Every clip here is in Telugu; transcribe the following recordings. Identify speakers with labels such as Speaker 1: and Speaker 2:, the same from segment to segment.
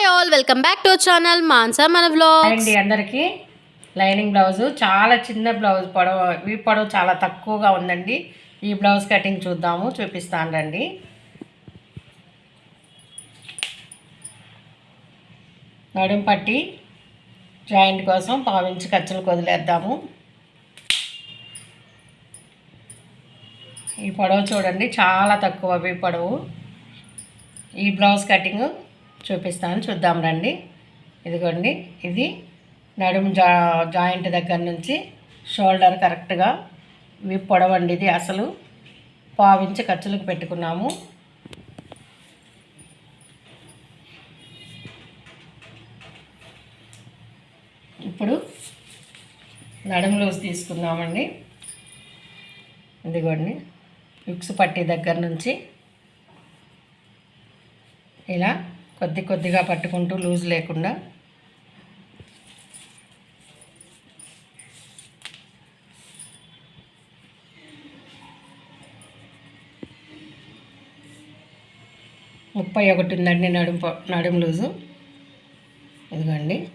Speaker 1: Hi all welcome back to channel Manasa మన వ్లాగ్
Speaker 2: అండి అందరికీ. లైనింగ్ బ్లౌజ్ చాలా చిన్న బ్లౌజ్ పొడవు ఈ పొడవు చాలా తక్కువగా ఉందండి. ఈ బ్లౌజ్ కటింగ్ చూద్దాము చూపిస్తాను రండి. నడుం పట్టి జాయింట్ కోసం పావించి ఖర్చులు వదిలేద్దాము ఈ పొడవు చూడండి చాలా తక్కువ ఈ పొడవు. ఈ బ్లౌజ్ కటింగ్ చూపిస్తాను. చూద్దాం రండి. ఇదిగోండి. ఇది నడుము జా జాయింట్ దగ్గర నుంచి షోల్డర్ కరెక్ట్గా ఇవి పొడవండి ఇది అసలు. పావించి ఖర్చులకు పెట్టుకున్నాము. ఇప్పుడు నడుము లూజ్ తీసుకుందామండి. ఇదిగోండి. విక్స్ పట్టి దగ్గర నుంచి ఇలా కొద్ది కొద్దిగా పట్టుకుంటూ లూజ్ లేకుండా. ముప్పై ఒకటి ఉందండి నడుము నడుం నడుము లూజు. ఇదిగోండి.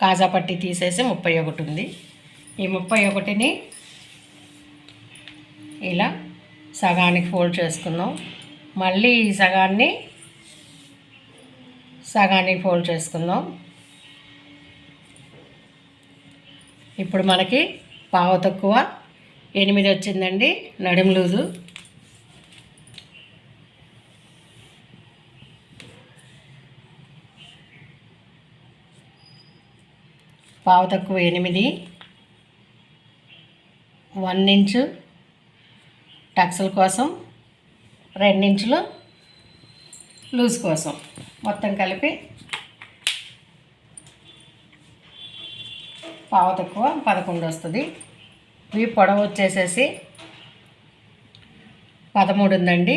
Speaker 2: కాజా పట్టి తీసేసి ముప్పై ఒకటి ఉంది. ఈ ముప్పై ఒకటిని ఇలా సగానికి ఫోల్డ్ చేసుకుందాం. మళ్ళీ ఈ సగాన్ని సగానికి ఫోల్డ్ చేసుకుందాం. ఇప్పుడు మనకి పావు తక్కువ ఎనిమిది వచ్చిందండి. నడుము లూజు. పావు తక్కువ ఎనిమిది. వన్ ఇంచు టక్స్ల కోసం రెండించులు లూజ్ కోసం. మొత్తం కలిపి పావు తక్కువ పదకొండు వస్తుంది. ఈ పొడవు వచ్చేసేసి పదమూడు ఉందండి.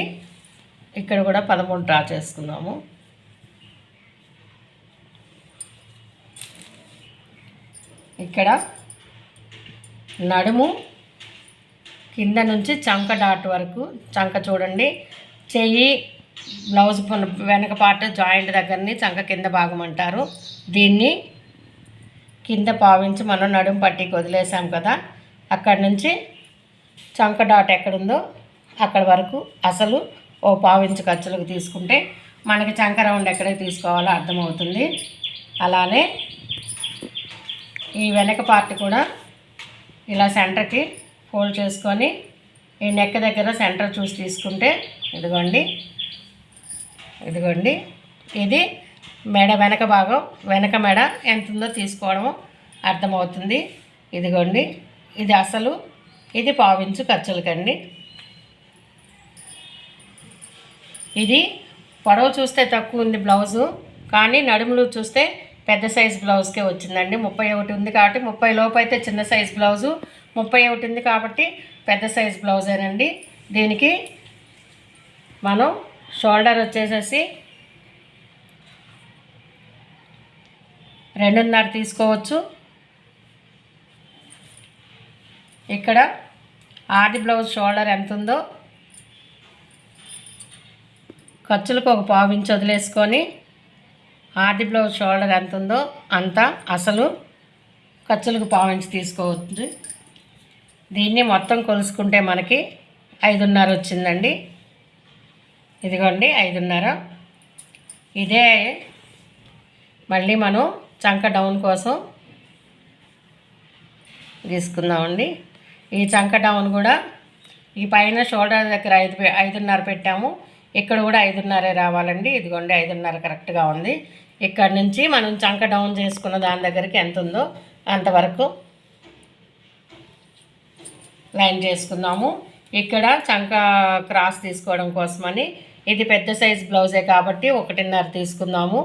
Speaker 2: ఇక్కడ కూడా పదమూడు డ్రా చేసుకున్నాము. ఇక్కడ నడుము కింద నుంచి చంక డాట్ వరకు చంక చూడండి చెయ్యి బ్లౌజ్ వెనక పార్ట్ జాయింట్ దగ్గరని చంక కింద భాగం అంటారు దీన్ని కింద పావించి మనం నడుము పట్టికి వదిలేసాం కదా అక్కడి నుంచి చంక డాట్ ఎక్కడుందో అక్కడ వరకు అసలు ఓ పావించి ఖర్చులకు తీసుకుంటే మనకి చంక రౌండ్ ఎక్కడికి తీసుకోవాలో అర్థమవుతుంది. అలానే ఈ వెనక పార్ట్ కూడా ఇలా సెంటర్కి ఫోల్డ్ చేసుకొని ఈ నెక్ దగ్గర సెంటర్ చూసి తీసుకుంటే ఇదిగోండి ఇదిగోండి. ఇది మెడ వెనక భాగం వెనక మెడ ఎంత ఉందో తీసుకోవడము అర్థమవుతుంది. ఇదిగోండి. ఇది అసలు ఇది పావించు ఖర్చులకండి. ఇది పొడవు చూస్తే తక్కువ ఉంది బ్లౌజు కానీ నడుములు చూస్తే పెద్ద సైజ్ బ్లౌజ్కే వచ్చిందండి. ముప్పై ఒకటి ఉంది కాబట్టి ముప్పై లోపు అయితే చిన్న సైజ్ బ్లౌజు ముప్పై ఒకటి ఉంది కాబట్టి పెద్ద సైజ్ బ్లౌజేనండి. దీనికి మనం షోల్డర్ వచ్చేసేసి రెండున్నర తీసుకోవచ్చు. ఇక్కడ ఆది బ్లౌజ్ షోల్డర్ ఎంత ఉందో ఖర్చులకు ఒక పావు వదిలేసుకొని ఆది బ్లౌజ్ షోల్డర్ ఎంత ఉందో అంత అసలు ఖర్చులకు పావించి తీసుకోవచ్చు. దీన్ని మొత్తం కొలుసుకుంటే మనకి ఐదున్నర వచ్చిందండి. ఇదిగోండి ఐదున్నర. ఇదే మళ్ళీ మనం చంక డౌన్ కోసం తీసుకుందామండి. ఈ చంక డౌన్ కూడా ఈ పైన షోల్డర్ దగ్గర ఐదు ఐదున్నర పెట్టాము. ఇక్కడ కూడా ఐదున్నరే రావాలండి. ఇదిగోండి ఐదున్నర కరెక్ట్గా ఉంది. ఇక్కడ నుంచి మనం చంక డౌన్ చేసుకున్న దాని దగ్గరికి ఎంత ఉందో అంతవరకు లైన్ చేసుకుందాము. ఇక్కడ చంక క్రాస్ తీసుకోవడం కోసమని ఇది పెద్ద సైజ్ బ్లౌజే కాబట్టి ఒకటిన్నర తీసుకుందాము.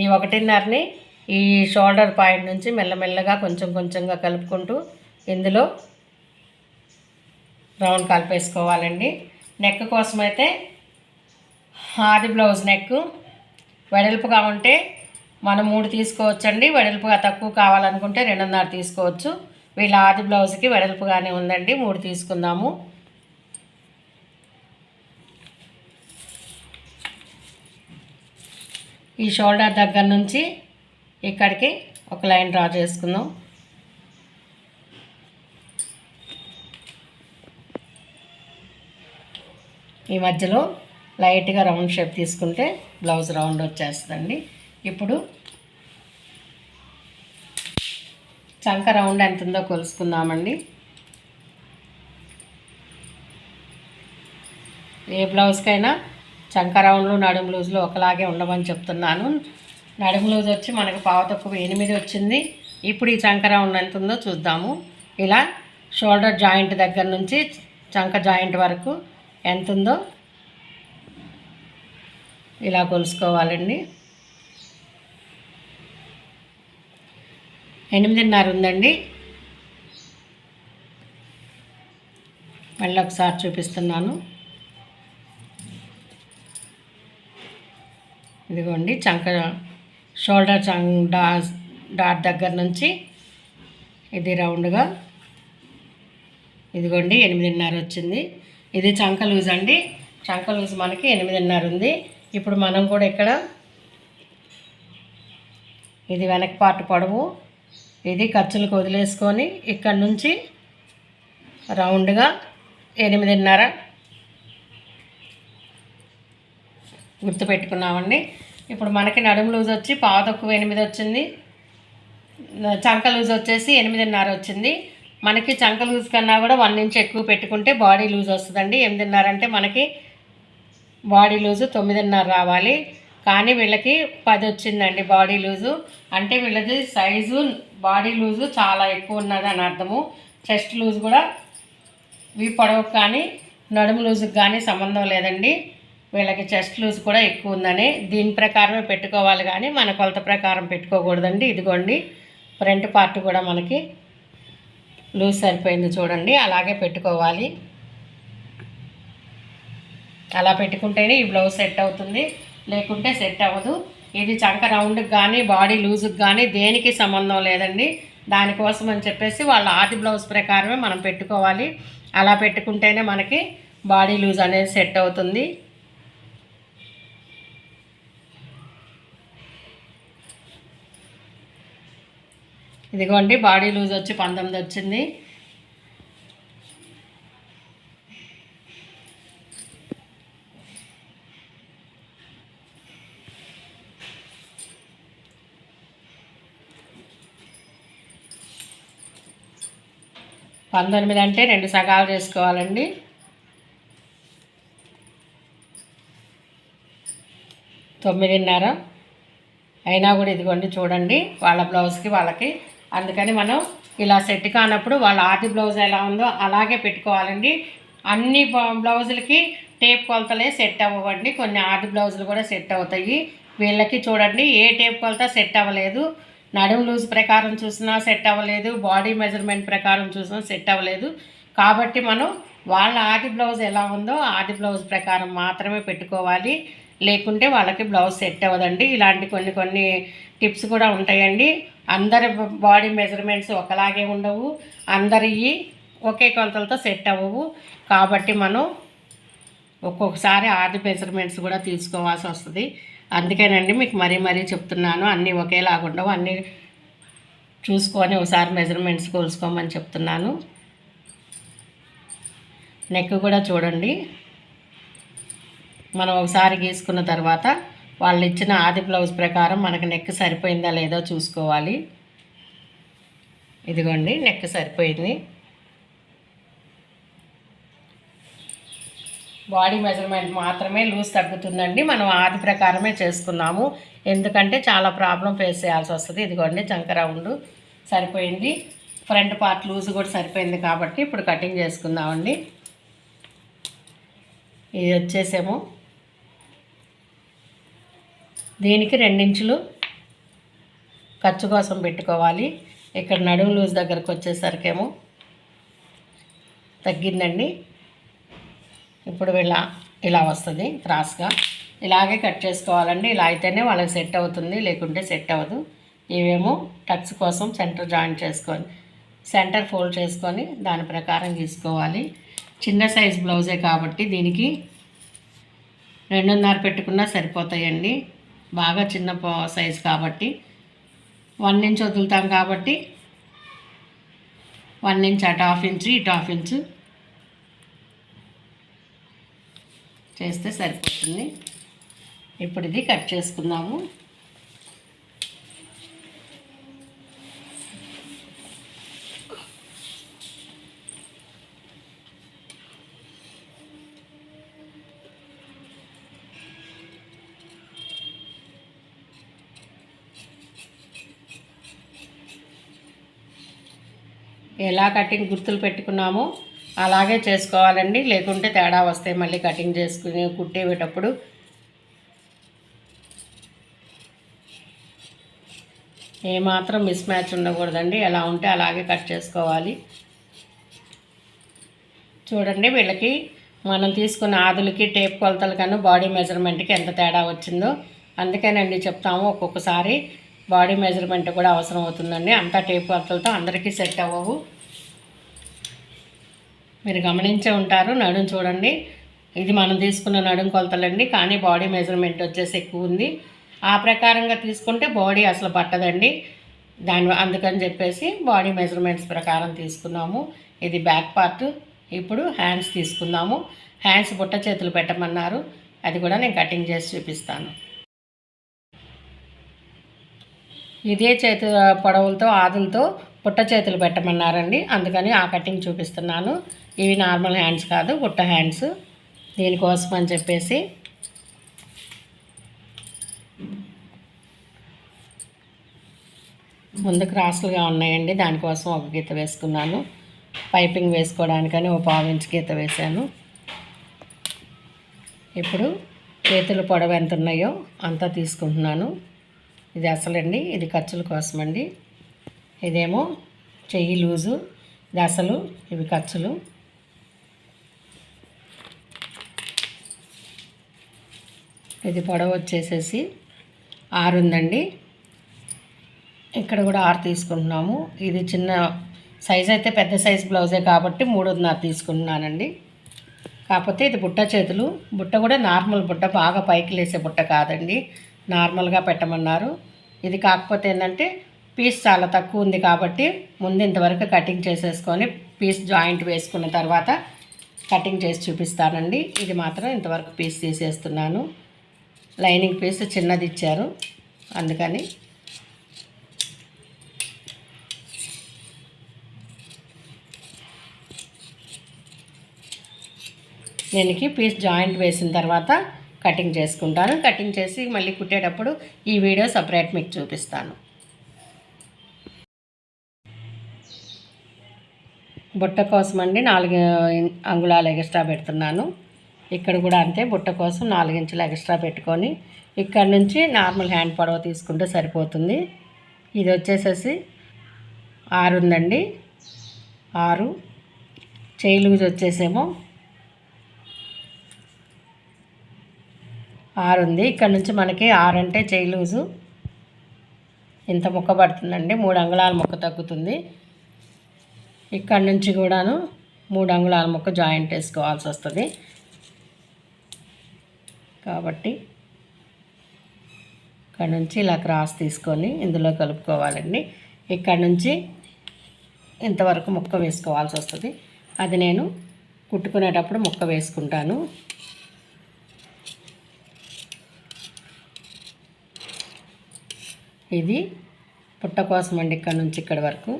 Speaker 2: ఈ ఒకటిన్నరని ఈ షోల్డర్ పాయింట్ నుంచి మెల్లమెల్లగా కొంచెం కొంచెంగా కలుపుకుంటూ ఇందులో రౌండ్ కలిపేసుకోవాలండి. నెక్ కోసమైతే ఆది బ్లౌజ్ నెక్. వెడల్పుగా ఉంటే మనం మూడు తీసుకోవచ్చండి. వెడల్పుగా తక్కువ కావాలనుకుంటే రెండున్నర తీసుకోవచ్చు. వీళ్ళ ఆది బ్లౌజ్కి వెడల్పుగానే ఉందండి. మూడు తీసుకుందాము. ఈ షోల్డర్ దగ్గర నుంచి ఇక్కడికి ఒక లైన్ డ్రా చేసుకుందాం. ఈ మధ్యలో లైట్గా రౌండ్ షేప్ తీసుకుంటే బ్లౌజ్ రౌండ్ వచ్చేస్తుందండి. ఇప్పుడు చంక రౌండ్ ఎంత ఉందో కొలుసుకుందామండి. ఏ బ్లౌజ్కైనా చంక రౌండ్లు నడుము లూజులు ఒకలాగే ఉండమని చెప్తున్నాను. నడుము లూజ్ వచ్చి మనకు పావు తక్కువ ఎనిమిది వచ్చింది. ఇప్పుడు ఈ చంక రౌండ్ ఎంత ఉందో చూద్దాము. ఇలా షోల్డర్ జాయింట్ దగ్గర నుంచి చంక జాయింట్ వరకు ఎంత ఉందో ఇలా కొలుసుకోవాలండి. ఎనిమిదిన్నర ఉందండి. మళ్ళీ ఒకసారి చూపిస్తున్నాను. ఇదిగోండి చంక షోల్డర్ చం డా డాట్ దగ్గర నుంచి ఇది రౌండ్గా. ఇదిగోండి ఎనిమిదిన్నర వచ్చింది. ఇది చంక లూజ్ అండి. చంక లూజ్ మనకి ఎనిమిదిన్నర ఉంది. ఇప్పుడు మనం కూడా ఇక్కడ ఇది వెనక పార్ట్ పొడవు. ఇది ఖర్చులకు వదిలేసుకొని ఇక్కడ నుంచి రౌండ్గా ఎనిమిదిన్నర గుర్తుపెట్టుకున్నామండి. ఇప్పుడు మనకి నడుము లూజ్ వచ్చి పావు ఎనిమిది వచ్చింది. చంక లూజ్ వచ్చేసి ఎనిమిదిన్నర వచ్చింది. మనకి చంక లూజ్ కన్నా కూడా వన్ ఇంచ్ ఎక్కువ పెట్టుకుంటే బాడీ లూజ్ వస్తుందండి. ఎనిమిదిన్నర అంటే మనకి బాడీ లూజు తొమ్మిదిన్నర రావాలి. కానీ వీళ్ళకి పది వచ్చిందండి బాడీ లూజు. అంటే వీళ్ళది సైజు బాడీ లూజు చాలా ఎక్కువ ఉన్నది అని అర్థము. చెస్ట్ లూజ్ కూడా వీ పొడవుకు కానీ నడుము లూజుకి కానీ సంబంధం లేదండి. వీళ్ళకి చెస్ట్ లూజ్ కూడా ఎక్కువ ఉందని. దీని ప్రకారమే పెట్టుకోవాలి కానీ మన కొలత ప్రకారం పెట్టుకోకూడదండి. ఇదిగోండి ఫ్రంట్ పార్ట్ కూడా మనకి లూజ్ సరిపోయింది చూడండి. అలాగే పెట్టుకోవాలి. అలా పెట్టుకుంటేనే ఈ బ్లౌజ్ సెట్ అవుతుంది. లేకుంటే సెట్ అవ్వదు. ఇది చంక రౌండ్కి కానీ బాడీ లూజ్కి కానీ దేనికి సంబంధం లేదండి. దానికోసం అని చెప్పేసి వాళ్ళ ఆది బ్లౌజ్ ప్రకారమే మనం పెట్టుకోవాలి. అలా పెట్టుకుంటేనే మనకి బాడీ లూజ్ అనేది సెట్ అవుతుంది. ఇదిగోండి బాడీ లూజ్ వచ్చి పంతొమ్మిది వచ్చింది. పంతొమ్మిది అంటే రెండు సగాలు చేసుకోవాలండి. తొమ్మిదిన్నర అయినా కూడా ఇదిగోండి చూడండి వాళ్ళ బ్లౌజ్కి వాళ్ళకి. అందుకని మనం ఇలా సెట్ కానప్పుడు వాళ్ళ ఆది బ్లౌజ్ ఎలా ఉందో అలాగే పెట్టుకోవాలండి. అన్ని బ్లౌజులకి టేప్ కొలతలే సెట్ అవ్వండి కొన్ని ఆది బ్లౌజులు కూడా సెట్ అవుతాయి. వీళ్ళకి చూడండి ఏ టేప్ కొలత సెట్ అవ్వలేదు. నడుము లూజ్ ప్రకారం చూసినా సెట్ అవ్వలేదు బాడీ మెజర్మెంట్ ప్రకారం చూసినా సెట్ అవ్వలేదు. కాబట్టి మనం వాళ్ళ ఆది బ్లౌజ్ ఎలా ఉందో ఆది బ్లౌజ్ ప్రకారం మాత్రమే పెట్టుకోవాలి. లేకుంటే వాళ్ళకి బ్లౌజ్ సెట్ అవ్వదండి. ఇలాంటి కొన్ని కొన్ని టిప్స్ కూడా ఉంటాయండి. అందరి బాడీ మెజర్మెంట్స్ ఒకలాగే ఉండవు. అందరివి ఒకే కొలతలతో సెట్ అవ్వవు. కాబట్టి మనం ఒక్కొక్కసారి ఆది మెజర్మెంట్స్ కూడా తీసుకోవాల్సి వస్తుంది. అందుకేనండి మీకు మరీ మరీ చెప్తున్నాను అన్నీ ఒకేలాగా ఉండవు అన్నీ చూసుకొని ఒకసారి మెజర్మెంట్స్ కోల్చుకోమని చెప్తున్నాను. నెక్ కూడా చూడండి. మనం ఒకసారి గీసుకున్న తర్వాత వాళ్ళు ఇచ్చిన ఆది బ్లౌజ్ ప్రకారం మనకు నెక్ సరిపోయిందా లేదో చూసుకోవాలి. ఇదిగోండి నెక్ సరిపోయింది. బాడీ మెజర్మెంట్ మాత్రమే లూజ్ తగ్గుతుందండి. మనం ఆది ప్రకారమే చేసుకున్నాము. ఎందుకంటే చాలా ప్రాబ్లం ఫేస్ చేయాల్సి వస్తుంది. ఇదిగోండి చంక రౌండ్ సరిపోయింది. ఫ్రంట్ పార్ట్ లూజ్ కూడా సరిపోయింది కాబట్టి ఇప్పుడు కటింగ్ చేసుకుందామండి. ఇది వచ్చేసేమో. దీనికి రెండించులు ఖర్చు కోసం పెట్టుకోవాలి. ఇక్కడ నడుము లూజ్ దగ్గరకు వచ్చేసరికేమో తగ్గిందండి. ఇప్పుడు ఇలా ఇలా వస్తుంది క్రాస్గా. ఇలాగే కట్ చేసుకోవాలండి. ఇలా అయితేనే వాళ్ళకి సెట్ అవుతుంది లేకుంటే సెట్ అవ్వదు. ఇవేమో టక్స్ కోసం సెంటర్ జాయింట్ చేసుకొని సెంటర్ ఫోల్డ్ చేసుకొని దాని ప్రకారం తీసుకోవాలి చిన్న సైజ్ బ్లౌజే కాబట్టి దీనికి రెండున్నర పెట్టుకున్నా సరిపోతాయండి. బాగా చిన్న సైజ్ కాబట్టి. వన్ ఇంచ్ వదులుతాం కాబట్టి వన్ ఇంచ్ అటు హాఫ్ ఇంచ్ ఇటు హాఫ్ ఇంచ్ చేస్తే సరిపోతుంది. ఇప్పుడు ఇది కట్ చేసుకుందాము. ఎలా కటింగ్ గుర్తులు పెట్టుకున్నామో? అలాగే చేసుకోవాలండి. లేకుంటే తేడా వస్తాయి. మళ్ళీ కటింగ్ చేసుకుని కుట్టేటప్పుడు. ఏమాత్రం మిస్ మ్యాచ్ ఉండకూడదండి. ఎలా ఉంటే అలాగే కట్ చేసుకోవాలి. చూడండి వీళ్ళకి మనం తీసుకున్న ఆదులకి టేప్ కొలతలకన్నా బాడీ మెజర్మెంట్కి ఎంత తేడా వచ్చిందో. అందుకేనండి చెప్తాము. ఒక్కొక్కసారి బాడీ మెజర్మెంట్ కూడా అవసరం అవుతుందండి. అంతా టేప్ కొలతలతో అందరికీ సెట్ అవ్వవు. మీరు గమనించే ఉంటారు. నడుం చూడండి. ఇది మనం తీసుకున్న నడుం కొలతలండి. కానీ బాడీ మెజర్మెంట్ వచ్చేసి ఎక్కువ ఉంది. ఆ ప్రకారంగా తీసుకుంటే బాడీ అసలు పట్టదండి. దాని అందుకని చెప్పేసి బాడీ మెజర్మెంట్స్ ప్రకారం తీసుకున్నాము. ఇది బ్యాక్ పార్ట్. ఇప్పుడు హ్యాండ్స్ తీసుకుందాము. హ్యాండ్స్ బుట్ట చేతులు పెట్టమన్నారు. అది కూడా నేను కటింగ్ చేసి చూపిస్తాను. ఇదే చేతు పొడవులతో ఆదులతో పుట్ట చేతులు పెట్టమన్నారండి. అందుకని ఆ కటింగ్ చూపిస్తున్నాను. ఇవి నార్మల్ హ్యాండ్స్ కాదు గుట్ట హ్యాండ్స్. దీనికోసం అని చెప్పేసి ముందు క్రాసులుగా ఉన్నాయండి. దానికోసం ఒక గీత వేసుకున్నాను. పైపింగ్ వేసుకోవడానికని ఒక పావు గీత వేశాను. ఇప్పుడు చేతులు పొడవు ఎంత ఉన్నాయో అంతా తీసుకుంటున్నాను. ఇది అసలండి ఇది ఖర్చుల కోసం అండి ఇదేమో చెయ్యి లూజు. ఇది అసలు ఇవి ఖర్చులు. ఇది పొడవు వచ్చేసేసి ఆరు ఉందండి. ఇక్కడ కూడా ఆరు తీసుకుంటున్నాము. ఇది చిన్న సైజ్ అయితే పెద్ద సైజ్ బ్లౌజే కాబట్టి మూడున్నర తీసుకుంటున్నానండి. కాకపోతే ఇది బుట్ట చేతులు. బుట్ట కూడా నార్మల్ బుట్ట బాగా పైకి లేసే బుట్ట కాదండి. నార్మల్గా పెట్టమన్నారు. ఇది కాకపోతే ఏంటంటే పీస్ చాలా తక్కువ ఉంది కాబట్టి ముందు ఇంతవరకు కటింగ్ చేసేసుకొని పీస్ జాయింట్ వేసుకున్న తర్వాత కటింగ్ చేసి చూపిస్తానండి. ఇది మాత్రం ఇంతవరకు పీస్ తీసేస్తున్నాను. లైనింగ్ పీస్ చిన్నది ఇచ్చారు. అందుకని దీనికి పీస్ జాయింట్ వేసిన తర్వాత కటింగ్ చేసుకుంటాను. కటింగ్ చేసి మళ్ళీ కుట్టేటప్పుడు ఈ వీడియో సపరేట్ మీకు చూపిస్తాను. బుట్ట కోసం అండి నాలుగు అంగుళాలు ఎక్స్ట్రా పెడుతున్నాను. ఇక్కడ కూడా అంతే బుట్ట కోసం నాలుగించులు ఎక్స్ట్రా పెట్టుకొని ఇక్కడ నుంచి నార్మల్ హ్యాండ్ పొడవ తీసుకుంటే సరిపోతుంది. ఇది వచ్చేసేసి ఆరు ఉందండి. ఆరు. చేయి లూజ్ వచ్చేసేమో ఆరు ఉంది. ఇక్కడ నుంచి మనకి ఆరు అంటే చేయి లూజు. ఇంత ముక్క పడుతుందండి. మూడు అంగుళాల ముక్క తగ్గుతుంది. ఇక్కడ నుంచి కూడాను మూడు అంగుళాల ముక్క జాయింట్ వేసుకోవాల్సి వస్తుంది. కాబట్టి ఇక్కడ నుంచి ఇలా క్రాస్ తీసుకొని ఇందులో కలుపుకోవాలండి. ఇక్కడ నుంచి ఇంతవరకు ముక్క వేసుకోవాల్సి వస్తుంది. అది నేను కుట్టుకునేటప్పుడు ముక్క వేసుకుంటాను. ఇది పుట్ట కోసం అండి ఇక్కడ నుంచి ఇక్కడ వరకు.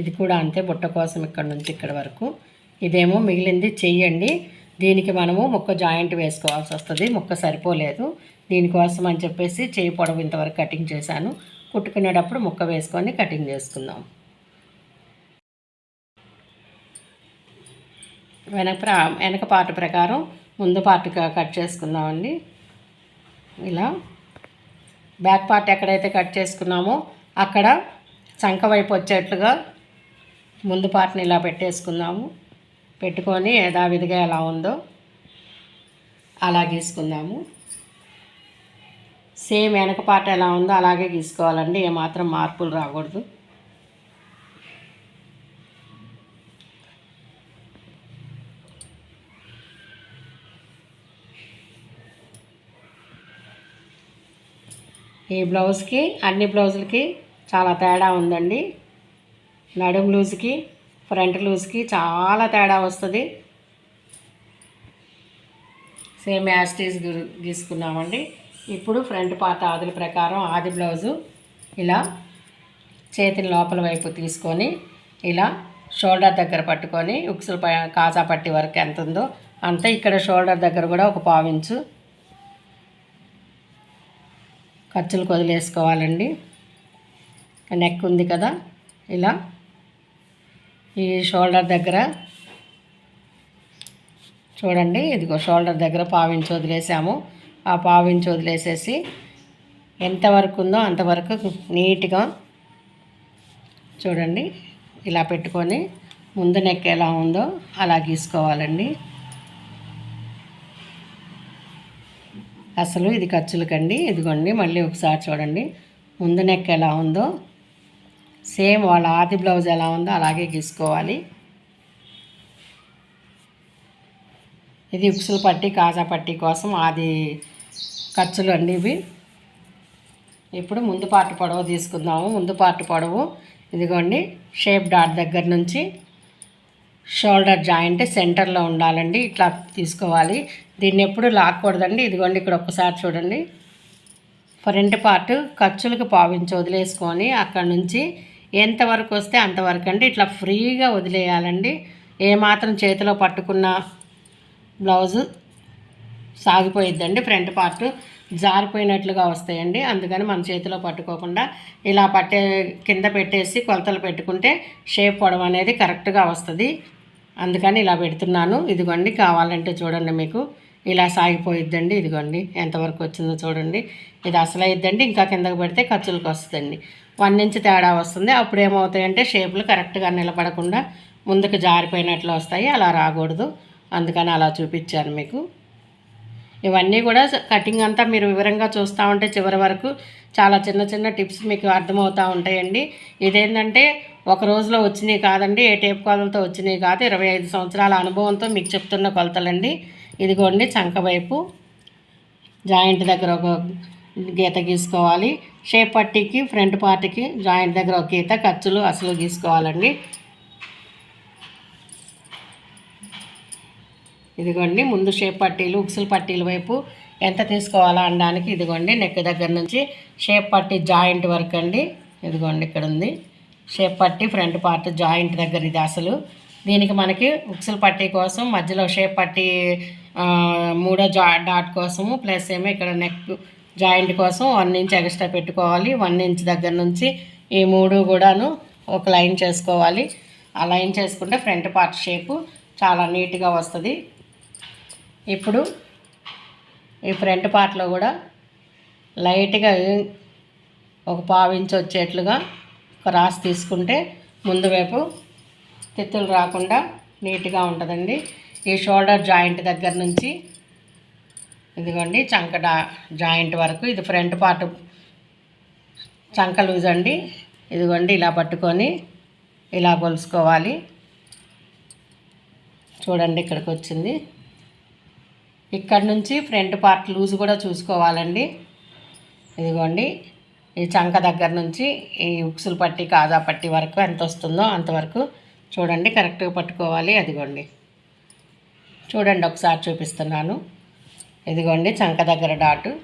Speaker 2: ఇది కూడా అంతే బుట్ట కోసం ఇక్కడ నుంచి ఇక్కడ వరకు. ఇదేమో మిగిలింది చెయ్యండి. దీనికి మనము ముక్క జాయింట్ వేసుకోవాల్సి వస్తుంది. ముక్క సరిపోలేదు. దీనికోసం అని చెప్పేసి చేయి పొడవు ఇంతవరకు కటింగ్ చేశాను. కుట్టుకునేటప్పుడు ముక్క వేసుకొని కటింగ్ చేసుకుందాం. వెనక ప్రా వెనక పార్ట్ ప్రకారం ముందు పార్ట్ కట్ చేసుకుందామండి. ఇలా. బ్యాక్ పార్ట్ ఎక్కడైతే కట్ చేసుకున్నామో అక్కడ చంక వైపు వచ్చేట్లుగా ముందు పార్ట్ని ఇలా పెట్టేసుకుందాము. పెట్టుకొని యథావిధిగా ఎలా ఉందో అలా గీసుకుందాము. సేమ్ వెనక పాట ఎలా ఉందో అలాగే గీసుకోవాలండి ఏమాత్రం మార్పులు రాకూడదు. ఈ బ్లౌజ్కి అన్ని బ్లౌజులకి చాలా తేడా ఉందండి. నడుము లూజ్కి ఫ్రంట్ లూజ్కి చాలా తేడా వస్తుంది. సేమ్ యాస్టీస్ గీసుకున్నామండి. ఇప్పుడు ఫ్రంట్ పార్ట్ ఆదుల ప్రకారం ఆది బ్లౌజు ఇలా చేతిని లోపల వైపు తీసుకొని ఇలా షోల్డర్ దగ్గర పట్టుకొని ఉక్సుల కాజా పట్టి వరకు ఎంత ఉందో అంతే ఇక్కడ షోల్డర్ దగ్గర కూడా ఒక పావించు ఖర్చులు వదిలేసుకోవాలండి నెక్ ఉంది కదా ఇలా ఈ షోల్డర్ దగ్గర. చూడండి ఇదిగో షోల్డర్ దగ్గర పావించి వదిలేసాము. ఆ పావించి వదిలేసేసి ఎంతవరకు ఉందో అంతవరకు నీట్గా చూడండి ఇలా పెట్టుకొని ముందు నెక్ ఎలా ఉందో అలా గీసుకోవాలండి. అసలు ఇది ఖర్చులకండి. ఇదిగోండి మళ్ళీ ఒకసారి చూడండి ముందు నెక్ ఎలా ఉందో సేమ్ వాళ్ళ ఆది బ్లౌజ్ ఎలా ఉందో అలాగే గీసుకోవాలి. ఇది ఉక్సులు పట్టి కాజా పట్టి కోసం ఆది ఖర్చులు అండి ఇవి ఇప్పుడు ముందు పార్ట్ పొడవు తీసుకుందాము. ముందు పార్ట్ పొడవు ఇదిగోండి షేప్ డాట్ దగ్గర నుంచి షోల్డర్ జాయింట్ సెంటర్లో ఉండాలండి. ఇట్లా తీసుకోవాలి. దీన్ని ఎప్పుడు లాక్కూడదండి. ఇదిగోండి ఇక్కడ ఒక్కసారి చూడండి. ఫ్రంట్ పార్ట్ ఖర్చులకు పావించి వదిలేసుకొని అక్కడ నుంచి ఎంతవరకు వస్తే అంతవరకు అండి. ఇట్లా ఫ్రీగా వదిలేయాలండి. ఏమాత్రం చేతిలో పట్టుకున్న బ్లౌజు సాగిపోయిద్దండి ఫ్రంట్ పార్ట్. జారిపోయినట్లుగా వస్తాయండి. అందుకని మన చేతిలో పట్టుకోకుండా ఇలా పట్టే కింద పెట్టేసి కొలతలు పెట్టుకుంటే షేప్ పొడవు అనేది కరెక్ట్గా వస్తుంది. అందుకని ఇలా పెడుతున్నాను. ఇదిగోండి కావాలంటే చూడండి మీకు. ఇలా సాగిపోయిద్దండి. ఇదిగోండి ఎంతవరకు వచ్చిందో చూడండి. ఇది అసలు అయిద్దండి ఇంకా కిందకు పెడితే ఖర్చులకు వస్తుందండి. వన్ ఇంచ్ తేడా వస్తుంది. అప్పుడు ఏమవుతాయంటే షేపులు కరెక్ట్గా నిలబడకుండా ముందుకు జారిపోయినట్లు వస్తాయి. అలా రాకూడదు. అందుకని అలా చూపించాను మీకు. ఇవన్నీ కూడా కటింగ్ అంతా మీరు వివరంగా చూస్తూ ఉంటే చివరి వరకు చాలా చిన్న చిన్న టిప్స్ మీకు అర్థమవుతూ ఉంటాయండి. ఇదేంటంటే ఒక రోజులో వచ్చినాయి కాదండి. ఏ టేప్ కొలతలతో వచ్చినాయి కాదు. ఇరవై ఐదు సంవత్సరాల అనుభవంతో మీకు చెప్తున్న కొలతలండి. ఇదిగోండి చంక వైపు. జాయింట్ దగ్గర ఒక గీత గీసుకోవాలి. షేప్ పట్టీకి ఫ్రంట్ పార్ట్కి జాయింట్ దగ్గర ఒక గీత ఖర్చులు అసలు గీసుకోవాలండి. ఇదిగోండి ముందు షేప్ పట్టీలు ఉక్సులు పట్టీల వైపు ఎంత తీసుకోవాలా అనడానికి ఇదిగోండి నెక్ దగ్గర నుంచి షేప్ పట్టీ జాయింట్ వరకు అండి. ఇదిగోండి ఇక్కడ ఉంది. షేప్ పట్టీ ఫ్రంట్ పార్ట్ జాయింట్ దగ్గర ఇది అసలు. దీనికి మనకి ఉక్సులు పట్టీ కోసం మధ్యలో షేప్ పట్టీ మూడో జా డాట్ కోసము ప్లస్ ఏమో ఇక్కడ నెక్ జాయింట్ కోసం వన్ ఇంచ్ ఎక్స్ట్రా పెట్టుకోవాలి. వన్ ఇంచ్ దగ్గర నుంచి ఈ మూడు కూడాను ఒక లైన్ చేసుకోవాలి. ఆ లైన్ చేసుకుంటే ఫ్రంట్ పార్ట్ షేపు చాలా నీట్గా వస్తుంది. ఇప్పుడు ఈ ఫ్రంట్ పార్ట్లో కూడా లైట్గా ఒక పావించి వచ్చేట్లుగా క్రాస్ తీసుకుంటే ముందు వైపు తిత్తులు రాకుండా నీట్గా ఉంటుందండి. ఈ షోల్డర్ జాయింట్ దగ్గర నుంచి ఇదిగోండి చంక జాయింట్ వరకు ఇది ఫ్రంట్ పార్ట్ చంక లూజ్ అండి. ఇదిగోండి ఇలా పట్టుకొని ఇలా కొలుసుకోవాలి. చూడండి ఇక్కడికి వచ్చింది. ఇక్కడ నుంచి ఫ్రంట్ పార్ట్ లూజ్ కూడా చూసుకోవాలండి. ఇదిగోండి ఈ చంక దగ్గర నుంచి ఈ ఉక్సులు పట్టి కాజా పట్టి వరకు ఎంత వస్తుందో అంతవరకు చూడండి కరెక్ట్గా పట్టుకోవాలి. అదిగోండి. చూడండి ఒకసారి చూపిస్తున్నాను. ఇదిగోండి చంక దగ్గర డాటు.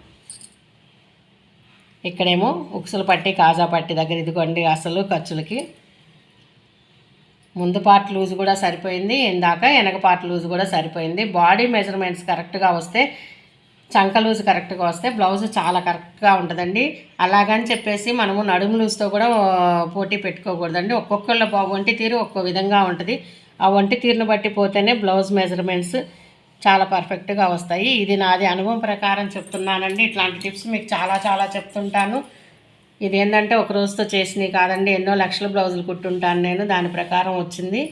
Speaker 2: ఇక్కడేమో ఉక్సులు పట్టి కాజా పట్టి దగ్గర ఇదిగోండి అసలు ఖర్చులకి. ముందు పార్ట్ లూజ్ కూడా సరిపోయింది ఇందాక వెనక పార్ట్ లూజ్ కూడా సరిపోయింది. బాడీ మెజర్మెంట్స్ కరెక్ట్గా వస్తే చంక లూజ్ కరెక్ట్గా వస్తే బ్లౌజ్ చాలా కరెక్ట్గా ఉంటుందండి. అలాగని చెప్పేసి మనము నడుము లూజ్తో కూడా పోటీ పెట్టుకోకూడదండి. ఒక్కొక్కళ్ళ బా- ఒంటి తీరు ఒక్కో విధంగా ఉంటుంది. ఆ ఒంటి తీరును బట్టి పోతేనే బ్లౌజ్ మెజర్మెంట్స్ చాలా పర్ఫెక్ట్గా వస్తాయి. ఇది నాది అనుభవం ప్రకారం చెప్తున్నానండి. ఇట్లాంటి టిప్స్ మీకు చాలా చాలా చెప్తుంటాను. ఇది ఏంటంటే ఒక రోజుతో చేసినవి కాదండి. ఎన్నో లక్షల బ్లౌజులు కుట్టుంటాను నేను. దాని ప్రకారం వచ్చింది.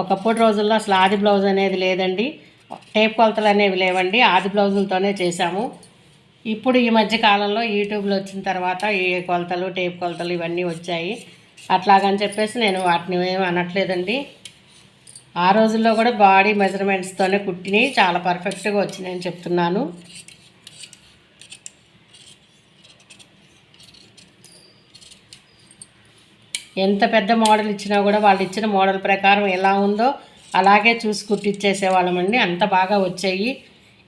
Speaker 2: ఒకప్పుడు రోజుల్లో అసలు ఆది బ్లౌజ్ అనేది లేదండి. టేప్ కొలతలు అనేవి లేవండి. ఆది బ్లౌజులతోనే చేశాము. ఇప్పుడు ఈ మధ్య కాలంలో యూట్యూబ్లో వచ్చిన తర్వాత ఏ కొలతలు టేప్ కొలతలు ఇవన్నీ వచ్చాయి. అట్లాగని చెప్పేసి నేను వాటిని ఏమి అనట్లేదండి. ఆ రోజుల్లో కూడా బాడీ మెజర్మెంట్స్తోనే కుట్టినవి చాలా పర్ఫెక్ట్గా వచ్చినాయని చెప్తున్నాను. ఎంత పెద్ద మోడల్ ఇచ్చినా కూడా వాళ్ళు ఇచ్చిన మోడల్ ప్రకారం ఎలా ఉందో అలాగే చూసి కుట్టిచ్చేసేవాళ్ళమండి అంత బాగా వచ్చాయి.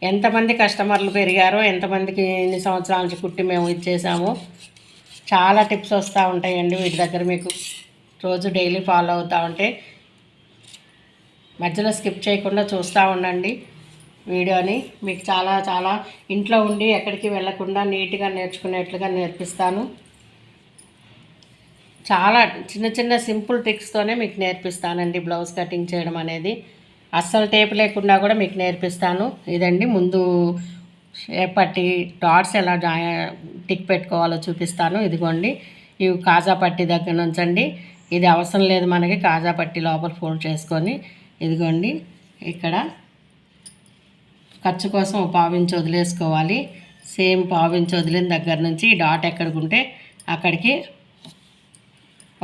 Speaker 2: ఎంతమంది కస్టమర్లు పెరిగారో ఎంతమందికి ఎన్ని సంవత్సరాల నుంచి కుట్టి మేము ఇచ్చేసాము చాలా టిప్స్ వస్తూ ఉంటాయండి వీటి దగ్గర మీకు. రోజు డైలీ ఫాలో అవుతూ ఉంటే మధ్యలో స్కిప్ చేయకుండా చూస్తూ ఉండండి వీడియోని. మీకు చాలా చాలా ఇంట్లో ఉండి ఎక్కడికి వెళ్ళకుండా నీట్గా నేర్చుకునేట్లుగా నేర్పిస్తాను. చాలా చిన్న చిన్న సింపుల్ ట్రిక్స్తోనే మీకు నేర్పిస్తానండి బ్లౌజ్ కటింగ్ చేయడం అనేది. అస్సలు టేప్ లేకుండా కూడా మీకు నేర్పిస్తాను. ఇదండి ముందు షేప్ పట్టి డాట్స్ ఎలా జా టిక్ పెట్టుకోవాలో చూపిస్తాను. ఇదిగోండి ఇవి కాజా పట్టి దగ్గర నుంచండి. ఇది అవసరం లేదు మనకి కాజా పట్టి లోపల ఫోల్డ్ చేసుకొని. ఇదిగోండి ఇక్కడ ఖర్చు కోసం పావించి వదిలేసుకోవాలి. సేమ్ పావించి వదిలిన దగ్గర నుంచి డాట్ ఎక్కడికి ఉంటే అక్కడికి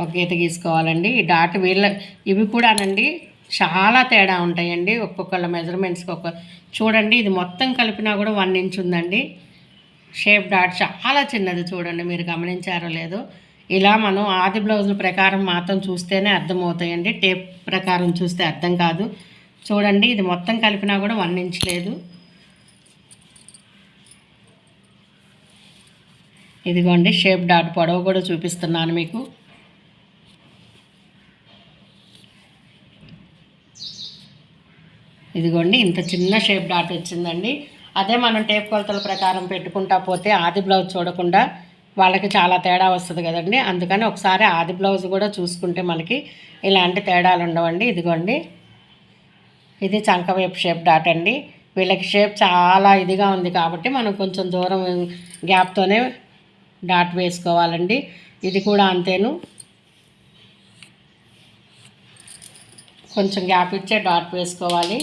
Speaker 2: ఒక గీత గీసుకోవాలండి. ఈ డాట్ వీళ్ళ ఇవి కూడానండి చాలా తేడా ఉంటాయండి ఒక్కొక్కళ్ళ మెజర్మెంట్స్కి ఒక్క చూడండి ఇది మొత్తం కలిపినా కూడా వన్ ఇంచ్ ఉందండి. షేప్ డాట్ చాలా చిన్నది చూడండి మీరు గమనించారో లేదో. ఇలా మనం ఆది బ్లౌజుల ప్రకారం మాత్రం చూస్తేనే అర్థమవుతాయండి. టేప్ ప్రకారం చూస్తే అర్థం కాదు. చూడండి ఇది మొత్తం కలిపినా కూడా వన్ ఇంచ్ లేదు. ఇదిగోండి షేప్ డాట్ పొడవు కూడా చూపిస్తున్నాను మీకు. ఇదిగోండి ఇంత చిన్న షేప్ డాట్ వచ్చిందండి. అదే మనం టేప్ కొలతల ప్రకారం పెట్టుకుంటా పోతే ఆది బ్లౌజ్ చూడకుండా వాళ్ళకి చాలా తేడా వస్తుంది కదండి. అందుకని ఒకసారి ఆది బ్లౌజ్ కూడా చూసుకుంటే మనకి ఇలాంటి తేడాలు ఉండవండి. ఇదిగోండి. ఇది చంక వైపు షేప్ డాట్ అండి. వీళ్ళకి షేప్ చాలా ఇదిగా ఉంది కాబట్టి మనం కొంచెం దూరం గ్యాప్తోనే డాట్ వేసుకోవాలండి. ఇది కూడా అంతేను. కొంచెం గ్యాప్ ఇచ్చే డాట్ వేసుకోవాలి.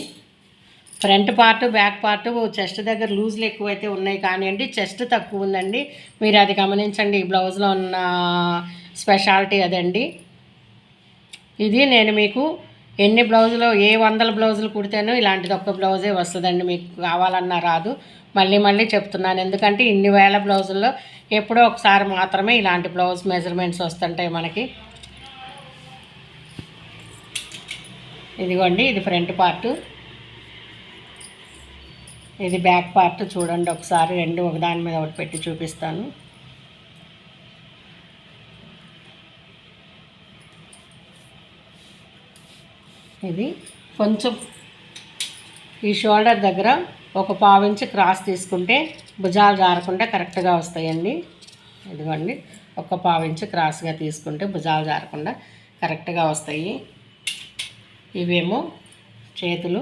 Speaker 2: Front part back part chest దగ్గర లూజ్లు ఎక్కువైతే ఉన్నాయి కానివ్వండి చెస్ట్ తక్కువ ఉందండి. మీరు అది గమనించండి ఈ బ్లౌజ్లో ఉన్న స్పెషాలిటీ అదండి. ఇది నేను మీకు ఎన్ని బ్లౌజులు ఏ వందల బ్లౌజులు కుడితేనో ఇలాంటిది ఒక్క బ్లౌజే వస్తుందండి మీకు కావాలన్నా రాదు. మళ్ళీ మళ్ళీ చెప్తున్నాను ఎందుకంటే ఇన్ని వేల బ్లౌజుల్లో ఎప్పుడో ఒకసారి మాత్రమే ఇలాంటి బ్లౌజ్ మెజర్మెంట్స్ వస్తుంటాయి మనకి. ఇదిగోండి ఇది ఫ్రంట్ పార్టు. ఇది బ్యాక్ పార్ట్ చూడండి ఒకసారి రెండు ఒకదాని మీద ఒకటి పెట్టి చూపిస్తాను. ఇది కొంచెం ఈ షోల్డర్ దగ్గర ఒక పావించి క్రాస్ తీసుకుంటే భుజాలు జారకుండా కరెక్ట్గా వస్తాయండి. ఇదిగోండి ఒక పావించి క్రాస్గా తీసుకుంటే భుజాలు జారకుండా కరెక్ట్గా వస్తాయి. ఇవేమో చేతులు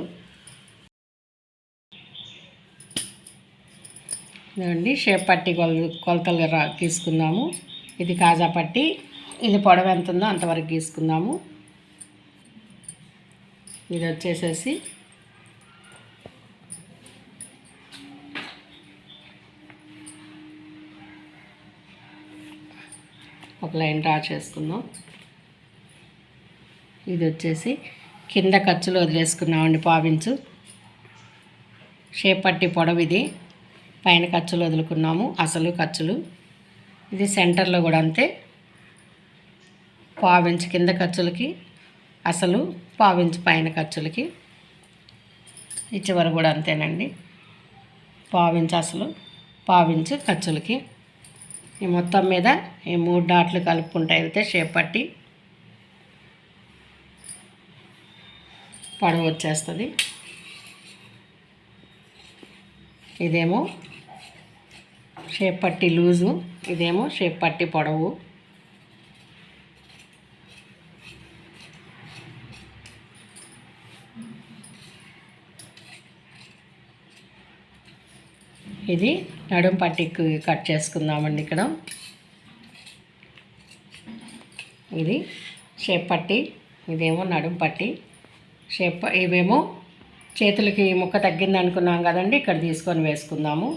Speaker 2: ఇదండి షేప్ పట్టి కొల కొలతలు రా తీసుకుందాము. ఇది కాజా పట్టి. ఇది పొడవు ఎంత ఉందో అంతవరకు తీసుకుందాము ఇది వచ్చేసేసి ఒక లైన్ డ్రా చేసుకుందాం. ఇది వచ్చేసి కింద ఖర్చులు వదిలేసుకున్నామండి పావించు. షేప్ పట్టి పొడవు ఇది. పైన ఖర్చులు వదులుకున్నాము అసలు ఖర్చులు. ఇది సెంటర్లో కూడా అంతే. పావించు కింద ఖర్చులకి అసలు పావించు పైన ఖర్చులకి. ఈ చివరి కూడా అంతేనండి. పావించు అసలు పావించు ఖర్చులకి. ఈ మొత్తం మీద ఈ మూడు డాట్లు కలుపుకుంటా వెళ్తే షేప్ పట్టి పొడవు వచ్చేస్తుంది. ఇదేమో షేప్ పట్టి లూజు ఇదేమో షేప్ పట్టి పొడవు. ఇది నడుం పట్టికి కట్ చేసుకుందామండి ఇక్కడ. ఇది షేప్ పట్టి ఇదేమో నడుం పట్టి. షేప్ ఇవేమో చేతులకి ముక్క తగ్గింది అనుకున్నాం కదండి ఇక్కడ తీసుకొని వేసుకుందాము.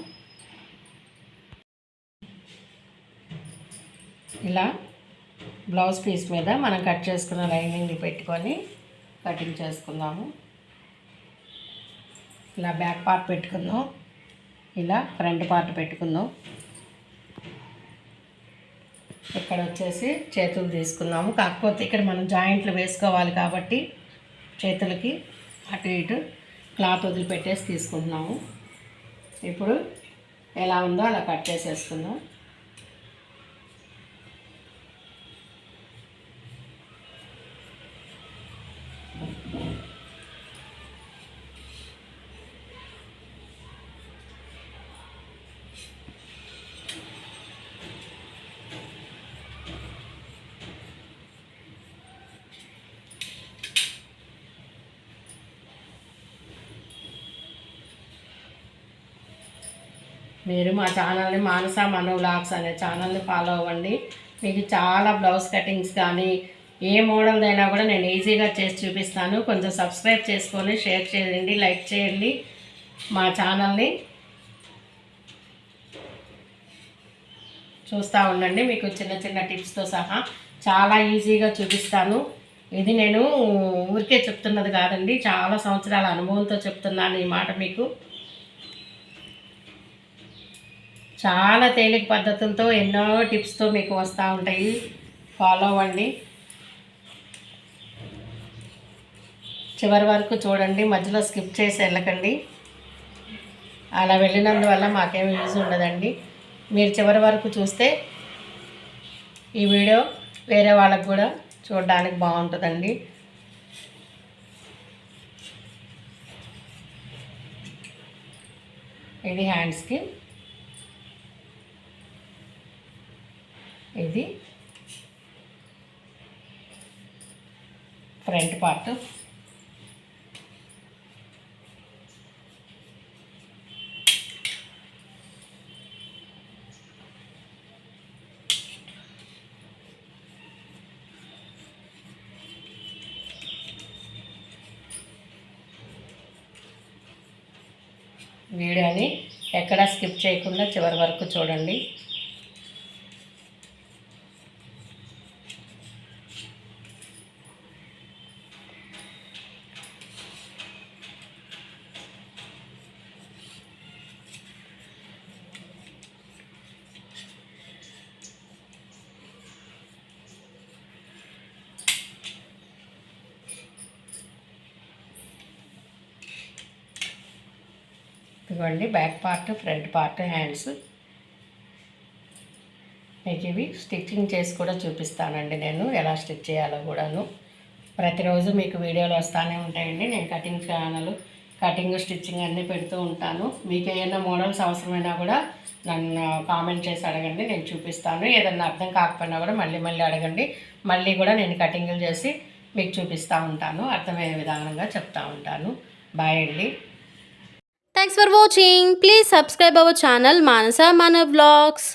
Speaker 2: ఇలా బ్లౌజ్ పీస్ మీద మనం కట్ చేసుకున్న లైనింగ్ పెట్టుకొని కటింగ్ చేసుకుందాము. ఇలా బ్యాక్ పార్ట్ పెట్టుకుందాం. ఇలా ఫ్రంట్ పార్ట్ పెట్టుకుందాం. ఇక్కడ వచ్చేసి చేతులు తీసుకుందాము. కాకపోతే ఇక్కడ మనం జాయింట్లు వేసుకోవాలి కాబట్టి చేతులకి అటు ఇటు క్లాత్ వదిలిపెట్టేసి తీసుకుంటున్నాము. ఇప్పుడు ఎలా ఉందో అలా కట్ చేసేసుకుందాం. మీరు మా ఛానల్ని మానస మనో వ్లాగ్స్ అనే ఛానల్ని ఫాలో అవ్వండి. మీకు చాలా బ్లౌజ్ కటింగ్స్ కానీ ఏ మోడల్ అయినా కూడా నేను ఈజీగా చేసి చూపిస్తాను. కొంచెం సబ్స్క్రైబ్ చేసుకొని షేర్ చేయండి లైక్ చేయండి మా ఛానల్ని. చూస్తూ ఉండండి మీకు చిన్న చిన్న టిప్స్తో సహా చాలా ఈజీగా చూపిస్తాను. ఇది నేను ఊరికే చెప్తున్నది కాదండి చాలా సంవత్సరాల అనుభవంతో చెప్తున్నాను ఈ మాట మీకు. చాలా తేలిక పద్ధతులతో ఎన్నో టిప్స్తో మీకు వస్తూ ఉంటాయి. ఫాలో అవ్వండి. చివరి వరకు చూడండి. మధ్యలో స్కిప్ చేసి వెళ్ళకండి. అలా వెళ్ళినందువల్ల మాకేం యూజ్ ఉండదండి. మీరు చివరి వరకు చూస్తే ఈ వీడియో వేరే వాళ్ళకు కూడా చూడడానికి బాగుంటుందండి. ఇది హ్యాండ్స్కి. ఇది ఫ్రంట్ పార్ట్. వీడియోని ఎక్కడా స్కిప్ చేయకుండా చివరి వరకు చూడండి. ఇదిగోండి back part front part hands. మీకు ఇవి స్టిచ్చింగ్ చేసి కూడా చూపిస్తానండి నేను. ఎలా స్టిచ్ చేయాలో కూడాను. ప్రతిరోజు మీకు వీడియోలు వస్తూనే ఉంటాయండి. నేను కటింగ్ ఛానల్ కటింగ్ స్టిచ్చింగ్ అన్నీ పెడుతూ ఉంటాను. మీకు ఏమైనా మోడల్స్ అవసరమైనా కూడా నన్ను కామెంట్ చేసి అడగండి. నేను చూపిస్తాను. ఏదన్నా అర్థం కాకపోయినా కూడా మళ్ళీ మళ్ళీ అడగండి. మళ్ళీ కూడా నేను కటింగ్లు చేసి మీకు చూపిస్తూ ఉంటాను. అర్థమయ్యే విధానంగా చెప్తా ఉంటాను. బాయ్ అండి.
Speaker 1: Thanks for watching please subscribe our channel Manasa మన వ్లాగ్స్